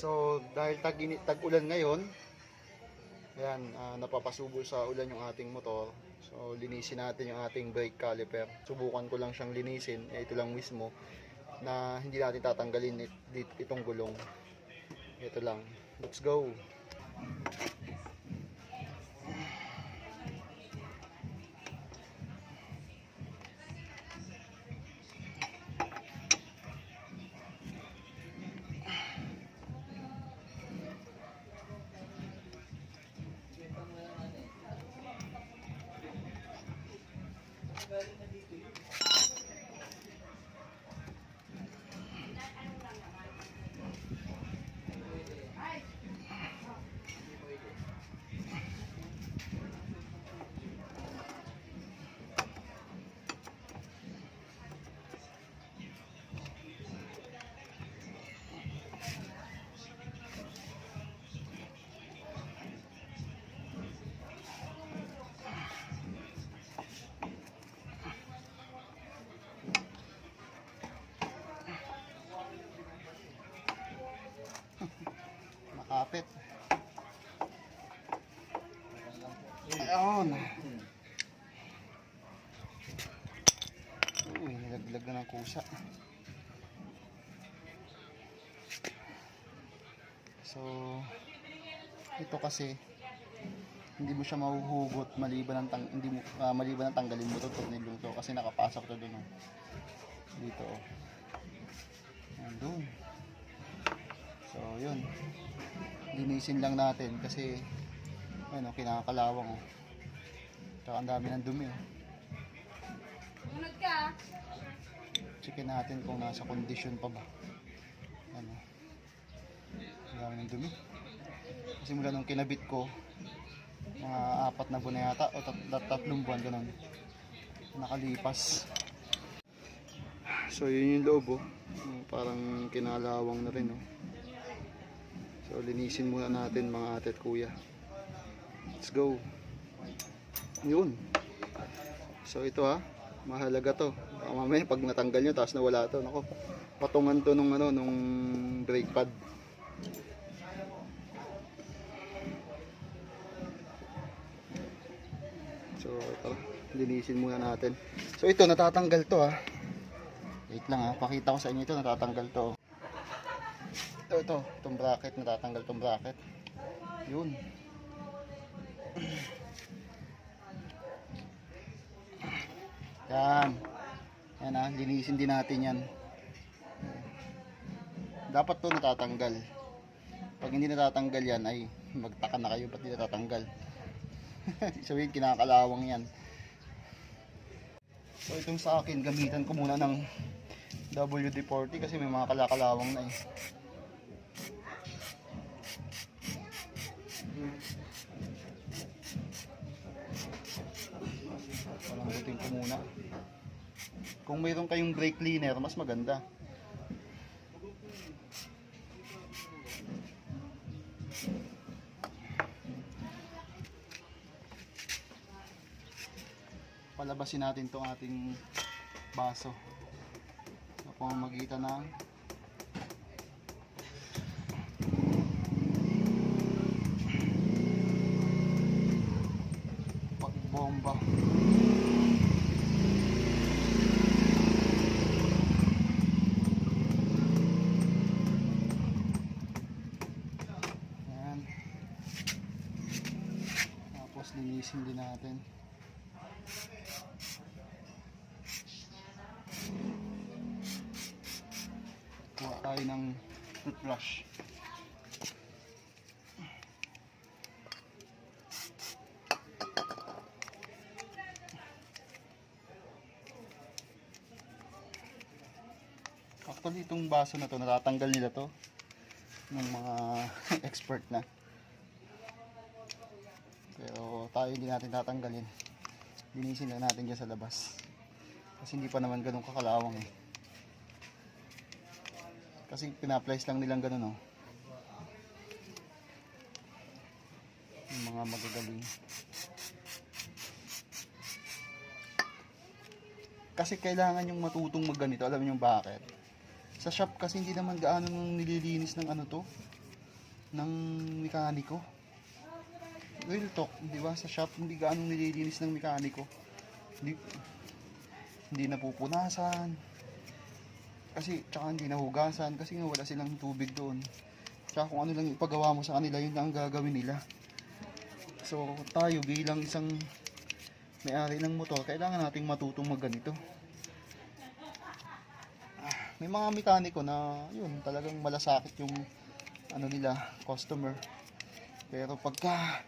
So, dahil tag, tag ulan ngayon, ayan, ah, napapasubo sa ulan yung ating motor. So, linisin natin yung ating brake caliper. Subukan ko lang siyang linisin, eh, ito lang mismo, na hindi natin tatanggalin it, dit- itong gulong. Ito lang. Let's go! Everybody. Makapit. Ayun. Uy, nilaglag na ng kusa. So, ito kasi hindi mo siya mahuhugot maliban ng tang hindi mo ah, maliban ng tanggalin mo to nilong to kasi nakapasok to doon oh. dito oh. Andun. So, yun. Linisin lang natin kasi ano, kinakalawang oh. Tsaka ang dami ng dumi oh. Munod ka. Checkin natin kung nasa condition pa ba. Ano. Ang dami ng dumi. Kasi mula nung kinabit ko, mga apat na buwan yata o tat tat- tatlong buwan ganun. Nakalipas. So yun yung loob oh. Parang kinalawang na rin oh. So linisin muna natin mga ate at kuya. Let's go. Yun. So ito ha, mahalaga to. Baka mamaya pag natanggal nyo tapos nawala to, nako. Patungan to nung ano, nung brake pad. So tara, linisin muna natin. So ito natatanggal to ha. Wait lang ha, pakita ko sa inyo ito natatanggal to. Ito, ito, itong bracket, natatanggal itong bracket. Yun. Yan. Yan ha, linisin din natin yan. Dapat to natatanggal. Pag hindi natatanggal yan, ay magtaka na kayo ba't hindi natatanggal. Sabihin, kinakalawang yan. So itong sa akin, gamitan ko muna ng WD-40 kasi may mga kalakalawang na eh. Kung mayroon kayong brake cleaner, mas maganda. Palabasin natin tong ating baso. Sa pamamagitan ng pagbomba. Ayan. Tapos linisin din natin. Kuha tayo ng toothbrush. Actually, itong baso na to, natatanggal nila to ng mga expert na. Pero tayo hindi natin tatanggalin. Linisin lang natin dyan sa labas. Kasi hindi pa naman ganun kakalawang eh. Kasi pinaplies lang nilang ganun oh. Yung mga magagaling. Kasi kailangan yung matutong magganito. Alam niyo bakit? Sa shop kasi hindi naman gaano nililinis ng ano to. ng mekaniko. Real talk, di ba? Sa shop, hindi gaano nililinis ng mekaniko. Hindi, hindi napupunasan. Kasi, tsaka hindi nahugasan. Kasi nga wala silang tubig doon. Tsaka kung ano lang ipagawa mo sa kanila, yun lang ang gagawin nila. So, tayo bilang isang may-ari ng motor, kailangan nating matutong magganito. Ah, May mga mekaniko na, yun, talagang malasakit yung ano nila, customer. Pero pagka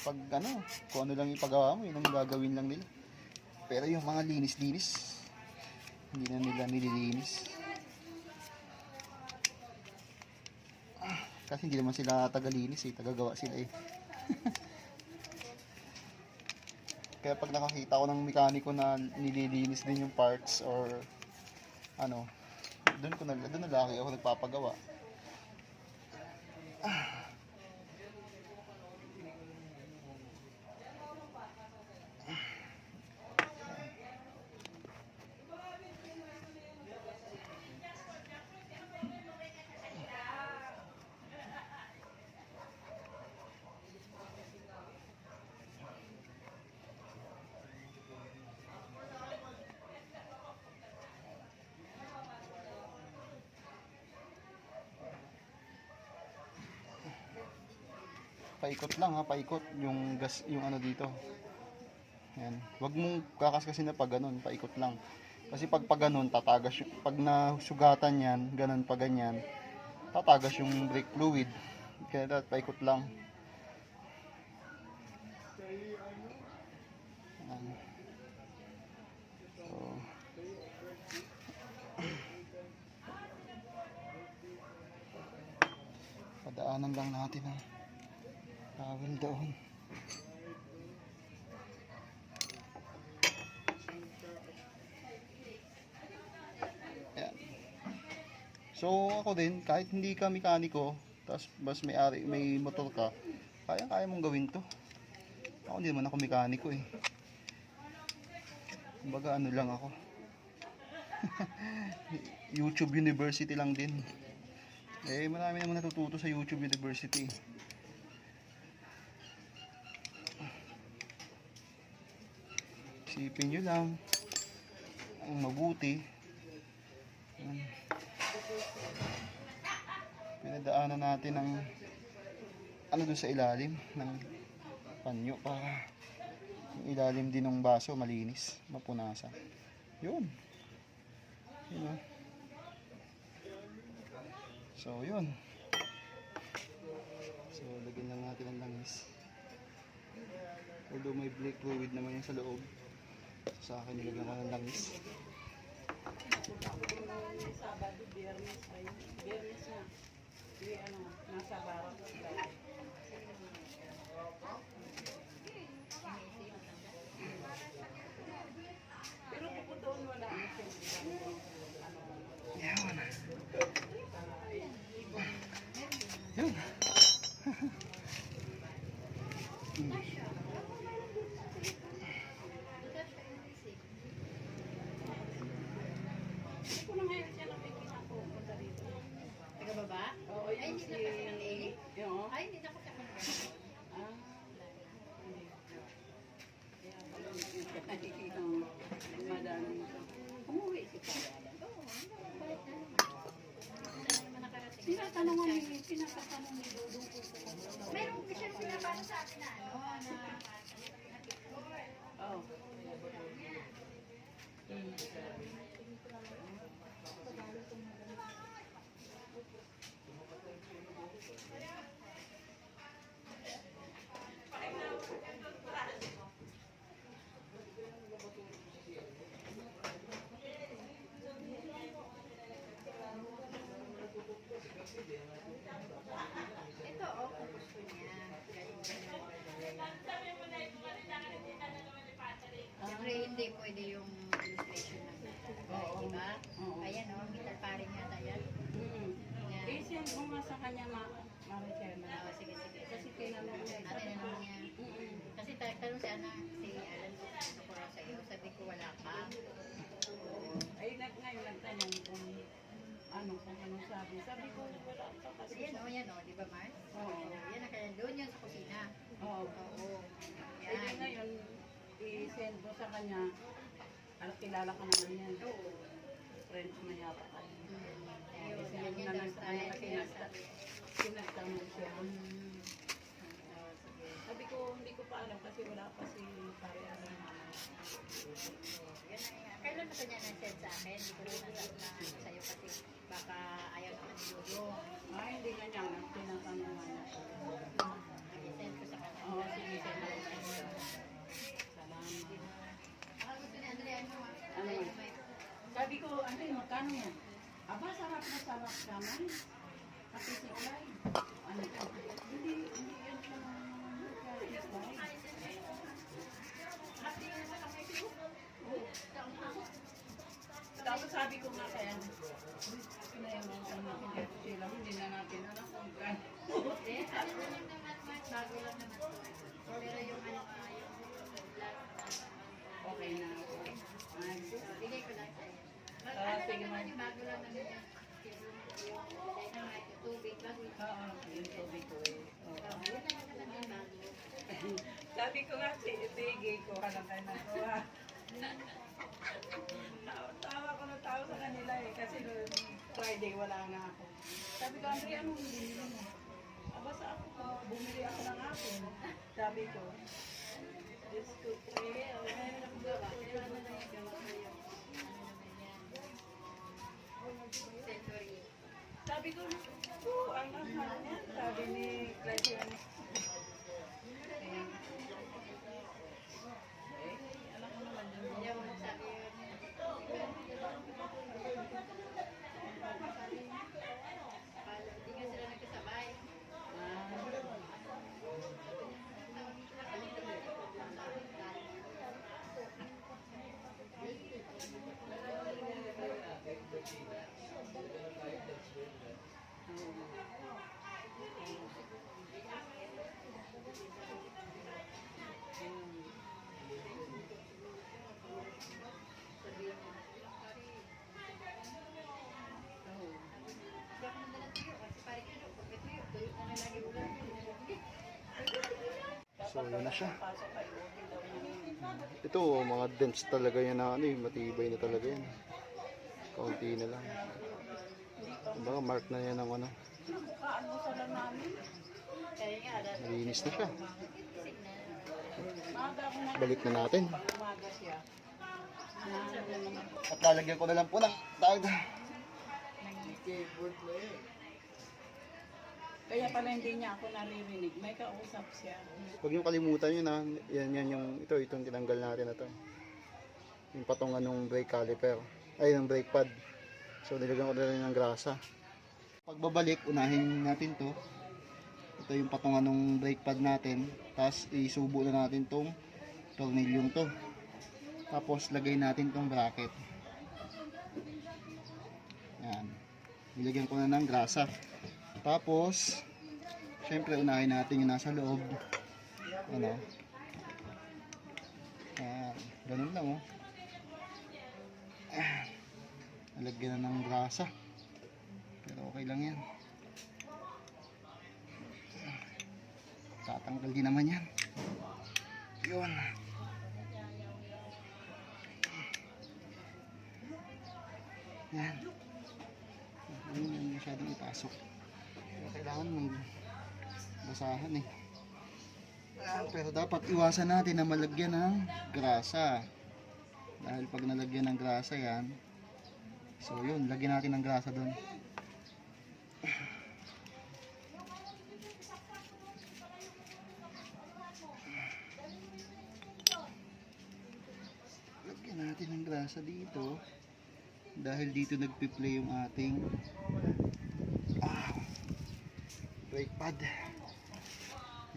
pag ano, kung ano lang ipagawa mo, yun ang gagawin lang nila. Pero yung mga linis-linis, hindi na nila nililinis. Ah, Kasi hindi naman sila tagalinis eh, tagagawa sila eh. Kaya pag nakakita ko ng mekaniko na nililinis din yung parts or ano, doon ko na doon na laki ako nagpapagawa. Paikot lang ha, paikot yung gas, yung ano dito. Yan. Huwag mong kakaskasin na pag ganun, paikot lang. Kasi pag pag ganun, tatagas yung, pag nasugatan yan, ganun pa ganyan, tatagas yung brake fluid. Kaya dapat paikot lang. So, padaanan lang natin ang towel doon. Ayan. So ako din, kahit hindi ka mekaniko, tapos mas may ari, may motor ka, kaya kaya mong gawin to. Ako hindi naman ako mekaniko eh. Kumbaga ano lang ako. YouTube University lang din. Eh marami naman natututo sa YouTube University. Isipin nyo lang ang mabuti. Pinadaanan natin ng ano dun sa ilalim ng panyo para yung ilalim din ng baso malinis, mapunasan. Yun. Yun oh. So, yun. So, lagyan lang natin ang langis. Although may brake fluid naman yung sa loob. Sa akin nilagyan ko ng langis. Sabado, biyernes ay biyernes na. Di ano, nasa barak. Pero bukod doon wala na siya. Yan. Yun. Hmm. Hindi ko na ngayon siya nakikita ko. Punta dito. Taga baba? Oo, Ay, yung hindi si... na kasi nalilig? Oo. Ay, hindi na ako sa kanila. Ah. Hindi. Kaya pala yung nakikita ko. Madami. Umuwi si Kaya. Oo, ano, balik na naman. Hindi na naman Tinatanong ni, tinatanong ni Dudong ko sa Meron kasi sila para sa akin na ano, na Oh. Ito oh, kung gusto niya. Galing Siyempre, hindi pwede yung illustration ng metal. Oo. Di ba? Oo. Ayan oh, metal paring yata yan. Mm. Eh, siya mo nga sa kanya, ma Marichel, na. Ah, sige, sige. Kasi tinanong niya. Ate na naman niya. Kasi ta- tanong si Ana, si Alan, ano ko raw sa'yo, sabi ko wala ka. Ay, nag ngayon nagtanong kung ano kung ano sabi. Sabi ko, wala pa kasi. Yan o, yan o, di ba Mars? Oo. Yan ang kaya doon yan sa kusina. Oo. Oo. Eh, di Yan. ngayon, i-send mo sa kanya, alam, kilala ka naman yan. Oo. Friends mo yata ka. Ayun, I-send yan yan na daw lang sa kanya kasi Kaya nagta- sabi. pinagtanong siya. Mm. Sabi ko, hindi ko pa alam kasi wala pa si pare alam. Yan na, kailan mo kanya na-send sa akin? Hindi ko rin na sa'yo kasi baka ayaw naman Dudong. Ay, hindi nga niya, tinatanong nga niya. I-send ko sa kanya. Oo, sige, send mo sa kanya. Salamat. Ah, ano? Yun? Sabi ko, ano yun, magkano yan? Aba, sarap na sarap naman. Kasi si Clay. Ano to? Hindi, hindi yan siya Tapos sabi ko nga kaya, ko Okay na bigay ko lang sa'yo. Ano naman yung bago lang naman yan. Tubig, bago yung tubig ko eh. Sabi ko nga, sige ko kayo na to ha. Tawa- Tawa ko ng tawa sa kanila eh, kasi noon Friday wala nga ako. Sabi ko, Andre, anong binili mo? Aba sa ako ko, bumili ako ng apple. Sabi ko, Diyos ko, eh, Ano lang gawa, pero ano lang yung gawa ko yung, ano naman yan. Sensory. sabi ko, oh, ang mahal niya. Sabi ni Claudia, So, yun na siya. Yun. Ito, mga dents talaga yan na ano eh, matibay na talaga yan. Kaunti na lang. Kumbaga, mark na yan ng ano. Malinis na siya. na Balik na natin. na. At lalagyan ko na lang po ng tag. Kaya pala hindi niya ako naririnig. May kausap siya. Huwag niyo kalimutan yun ha. Yan, yan yung, ito, itong tinanggal natin na to. Yung patungan ng brake caliper. Ay, ng brake pad. So, nilagyan ko na rin ng grasa. Pagbabalik, unahin natin to. Ito yung patungan ng brake pad natin. Tapos, isubo na natin tong tornilyong to. Tapos, lagay natin tong bracket. Yan. Nilagyan ko na ng grasa. Tapos, syempre unahin natin yung nasa loob. Ano? Ayan. Ganun lang oh. Ah, na ng grasa. Pero okay lang yan. Tatanggal din naman yan. Yun. Yan. Hindi mo masyadong ipasok. Kailangan mong basahan eh. Pero dapat iwasan natin na malagyan ng grasa. Dahil pag nalagyan ng grasa yan, so yun, lagyan natin ng grasa doon. Lagyan natin ng grasa dito. Dahil dito nagpi-play yung ating ah, brake pad.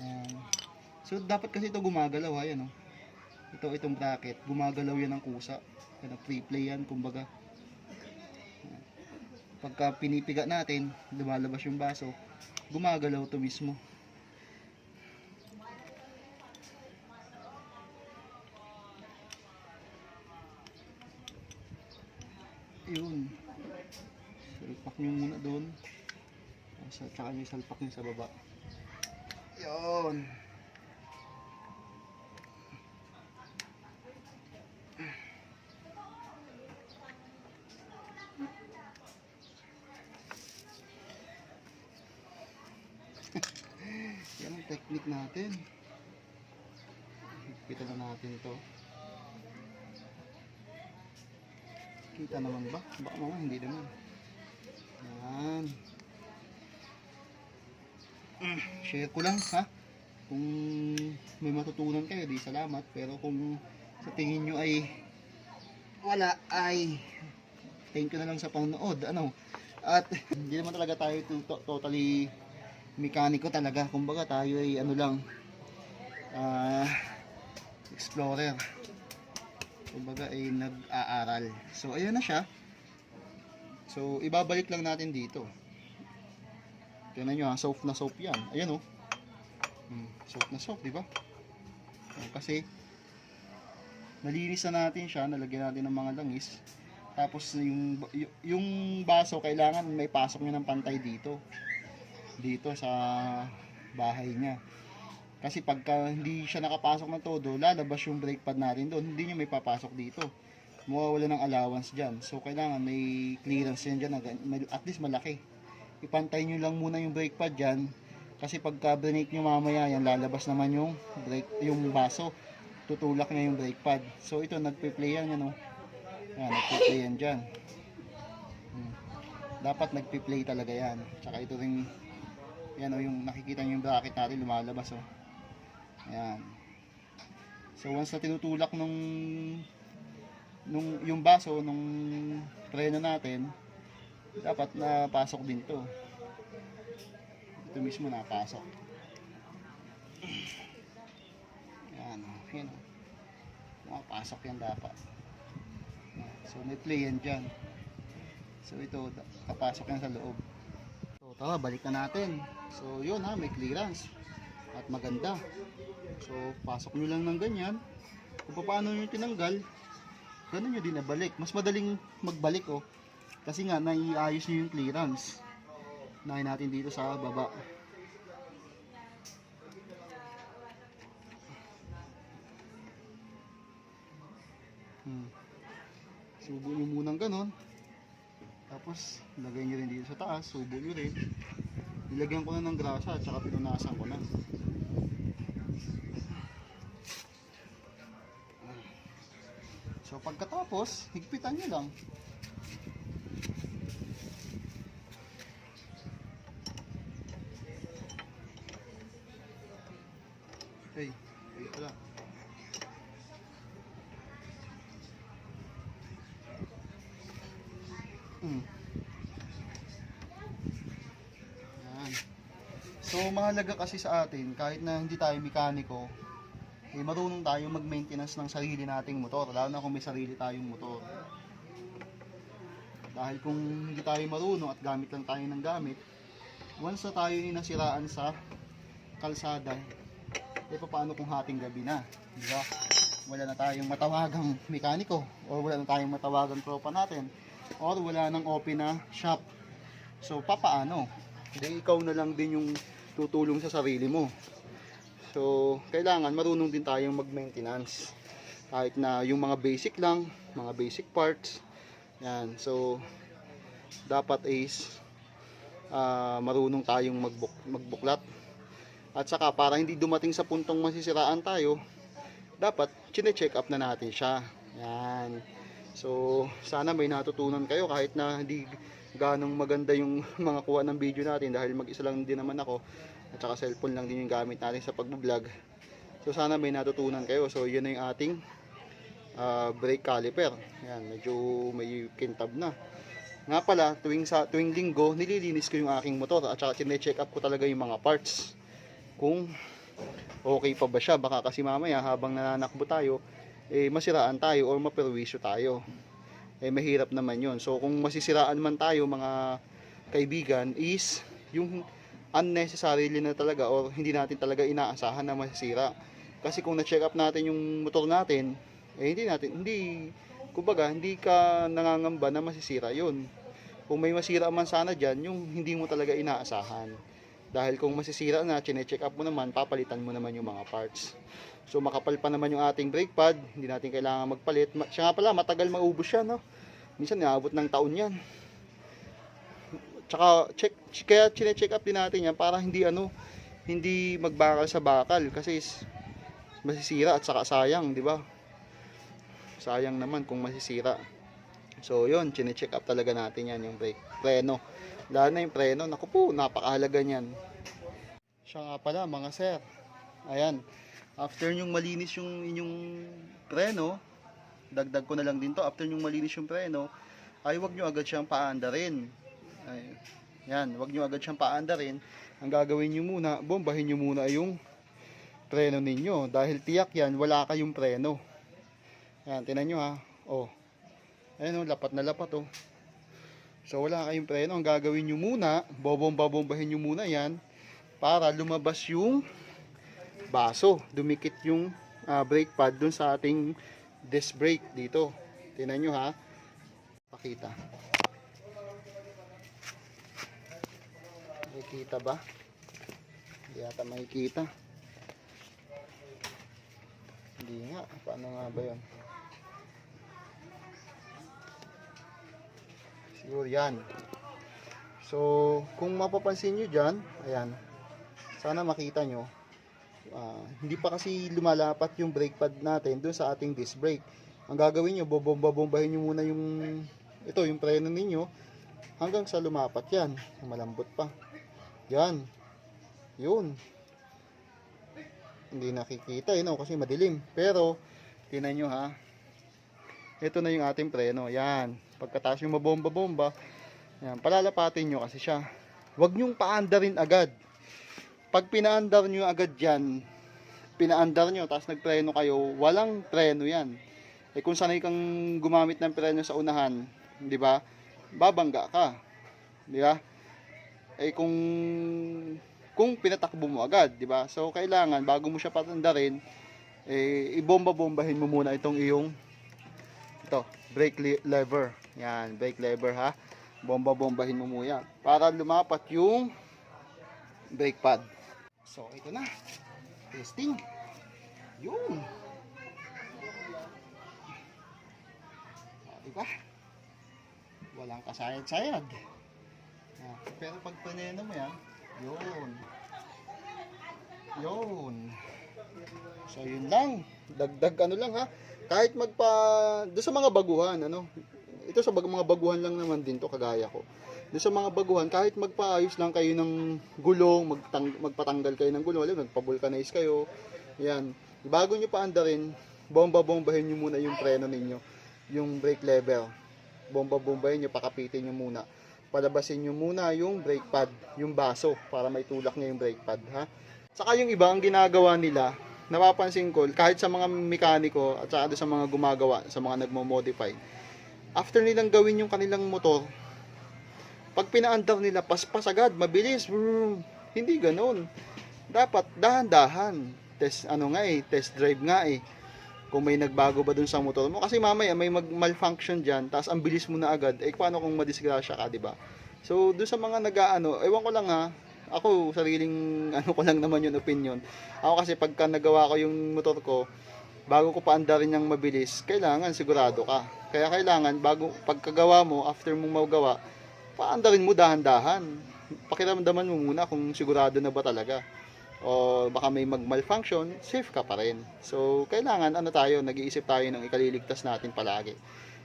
Yan. So dapat kasi ito gumagalaw ha, yan oh. Ito itong bracket, gumagalaw yan ng kusa. Kaya free play yan kumbaga. Yan. Pagka pinipiga natin, lumalabas yung baso, gumagalaw to mismo. Yun. So, salpak nyo muna doon. Sa, tsaka yung salpak nyo sa baba. Yun. Yan ang technique natin. Higpitan na natin to. Kita naman ba? Baka mga hindi naman. Yan. Mm, Share ko lang ha. Kung may matutunan kayo, di salamat. Pero kung sa tingin nyo ay wala ay thank you na lang sa panonood. Ano? At hindi naman talaga tayo to- to- totally mekaniko talaga. Kumbaga tayo ay ano lang ah explorer. Kumbaga ay nag-aaral. So ayan na siya. So ibabalik lang natin dito. Tingnan nyo ha, soap na soap yan. Ayan o. Hmm, soap na soap, di ba? Ah, Kasi nalinis na natin siya, nalagyan natin ng mga langis. Tapos yung yung baso kailangan may pasok niya ng pantay dito. Dito sa bahay niya. Kasi pagka hindi siya nakapasok ng todo, lalabas yung brake pad natin doon. Hindi niya may papasok dito. Mawawala ng allowance dyan. So, kailangan may clearance yan dyan. At least malaki. Ipantay nyo lang muna yung brake pad dyan. Kasi pagka brake nyo mamaya yan, lalabas naman yung brake, yung baso. Tutulak niya yung brake pad. So, ito, nagpe-play yan. Ano? Yan, nagpe-play yan dyan. Hmm. Dapat nagpe-play talaga yan. Tsaka ito rin, yan o, yung nakikita nyo yung bracket natin lumalabas o. Ayan. So once na tinutulak nung nung yung baso nung preno natin, dapat napasok din to. Ito mismo napasok. Yan o. Nakapasok yan dapat. So may yan dyan. So ito, kapasok yan sa loob. So tara, balik na natin. So yun ha, may clearance. At maganda. So pasok nyo lang ng ganyan. Kung paano nyo tinanggal, ganun nyo din nabalik. Mas madaling magbalik oh. Kasi nga, naiayos nyo yung clearance. Nahin natin dito sa baba. Hmm. Subo nyo munang ganon. Tapos, lagay nyo rin dito sa taas. Subo nyo rin. Nilagyan ko na ng grasa at saka pinunasan ko na. So pagkatapos, higpitan nyo lang. Mahalaga kasi sa atin, kahit na hindi tayo mekaniko, eh, marunong tayo mag-maintenance ng sarili nating motor, lalo na kung may sarili tayong motor. Dahil kung hindi tayo marunong at gamit lang tayo ng gamit, once na tayo yung nasiraan sa kalsada, eh paano kung hating gabi na? Di ba? Wala na tayong matawagang mekaniko, or wala na tayong matawagang tropa natin, or wala nang open na shop. So, papaano? Hindi ikaw na lang din yung tutulong sa sarili mo. So, kailangan marunong din tayong mag-maintenance. Kahit na yung mga basic lang, mga basic parts. Yan. So, dapat is ah, marunong tayong magbuk magbuklat. At saka para hindi dumating sa puntong masisiraan tayo, dapat chine-check up na natin siya. Yan. So, sana may natutunan kayo kahit na hindi ganong maganda yung mga kuha ng video natin dahil mag-isa lang din naman ako at saka cellphone lang din yung gamit natin sa pagbablog. So sana may natutunan kayo. So yun na yung ating ah, brake caliper. Yan, medyo may kintab na. Nga pala, tuwing, sa, tuwing linggo, nililinis ko yung aking motor at saka chine-check up ko talaga yung mga parts. Kung okay pa ba siya. Baka kasi mamaya habang nananakbo tayo, eh, masiraan tayo or maperwisyo tayo. Eh, mahirap naman yun. So, kung masisiraan man tayo, mga kaibigan, is yung unnecessarily na talaga or hindi natin talaga inaasahan na masisira. Kasi kung na-check up natin yung motor natin, eh, hindi natin, hindi, kumbaga, hindi ka nangangamba na masisira yun. kung may masira man sana dyan, yung hindi mo talaga inaasahan. Dahil kung masisira na, chine-check up mo naman, papalitan mo naman yung mga parts. So makapal pa naman yung ating brake pad, hindi natin kailangan magpalit. Ma- Siya nga pala, matagal maubos siya, no? Minsan naabot ng taon yan. Tsaka, check, kaya chine-check up din natin yan para hindi ano, hindi magbakal sa bakal. Kasi is- masisira at saka sayang, di ba? Sayang naman kung masisira. So, yun, chine-check up talaga natin yan, yung brake, preno. Lalo na yung preno, naku po, napakahalaga niyan. Siya nga pala, mga sir. Ayan, after yung malinis yung inyong preno, dagdag ko na lang din to, after yung malinis yung preno, ay wag nyo agad siyang paandarin. Ay, yan, wag nyo agad siyang paandarin. Ang gagawin nyo muna, bombahin nyo muna yung preno ninyo. Dahil tiyak yan, wala kayong preno. Yan, tinan nyo ha. Oh. Ayan oh, lapat na lapat oh. So wala kayong preno. Ang gagawin nyo muna, bobomba-bombahin nyo muna yan para lumabas yung baso. Dumikit yung ah, brake pad dun sa ating disc brake dito. Tinan nyo ha. Pakita. Makikita ba? Hindi yata makikita. Hindi nga. Paano nga ba yun? Siguro yan. So, kung mapapansin nyo dyan, ayan, sana makita nyo, ah, hindi pa kasi lumalapat yung brake pad natin dun sa ating disc brake. Ang gagawin nyo, bobomba-bombahin nyo muna yung, ito, yung preno ninyo, hanggang sa lumapat yan. Malambot pa. Yan. Yun. Hindi nakikita, yun, oh, kasi madilim. Pero, tinan nyo ha, ito na yung ating preno. Yan. Pagkataas yung mabomba-bomba, yan, palalapatin nyo kasi siya. Huwag nyong paandarin agad. Pag pinaandar nyo agad yan, pinaandar nyo, tapos nagpreno kayo, walang preno yan. Eh kung sanay kang gumamit ng preno sa unahan, di ba? Babangga ka. Di ba? Eh kung kung pinatakbo mo agad, di ba? So kailangan bago mo siya patandarin, eh ibomba-bombahin mo muna itong iyong ito, brake lever. Yan, brake lever ha. Bomba-bombahin mo muna para lumapat yung brake pad. So, ito na. Testing. Yun. O, diba? Walang kasayad-sayad. Ah, pero pag paneno mo yan, yun. Yun. So, yun lang. Dagdag ano lang ha. Kahit magpa... Doon sa mga baguhan, ano? Ito sa mga baguhan lang naman din to kagaya ko. Doon sa mga baguhan, kahit magpaayos lang kayo ng gulong, magtang, magpatanggal kayo ng gulong, alam, magpa-vulcanize kayo, yan. Bago nyo paandarin, bomba-bombahin nyo muna yung preno ninyo, yung brake lever. Bomba-bombahin nyo, pakapitin nyo muna. Palabasin nyo muna yung brake pad, yung baso, para may tulak niya yung brake pad, ha? Saka yung iba, ang ginagawa nila, napapansin ko, kahit sa mga mekaniko at saka sa mga gumagawa, sa mga nagmo-modify, after nilang gawin yung kanilang motor, pag pinaandar nila, paspas agad, mabilis, vroom. hindi ganun. Dapat dahan-dahan. Test, ano nga eh, test drive nga eh. Kung may nagbago ba dun sa motor mo. Kasi mamaya may mag malfunction dyan, tapos ang bilis mo na agad, eh paano kung madisgrasya ka, di ba? So, dun sa mga nag-ano, ewan ko lang ha, ako, sariling ano ko lang naman yung opinion. Ako kasi pagka nagawa ko yung motor ko, bago ko paandarin niyang mabilis, kailangan sigurado ka. Kaya kailangan, bago, pagkagawa mo, after mong magawa, paandarin mo dahan-dahan. Pakiramdaman mo muna kung sigurado na ba talaga. O baka may mag-malfunction, safe ka pa rin. So, kailangan, ano tayo, nag-iisip tayo ng ikaliligtas natin palagi.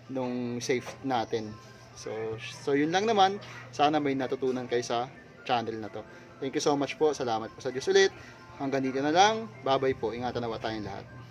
Nung safe natin. So, so yun lang naman. Sana may natutunan kayo sa channel na to. Thank you so much po. Salamat po sa Diyos ulit. Hanggang dito na lang. Bye-bye po. Ingatan nawa tayong lahat.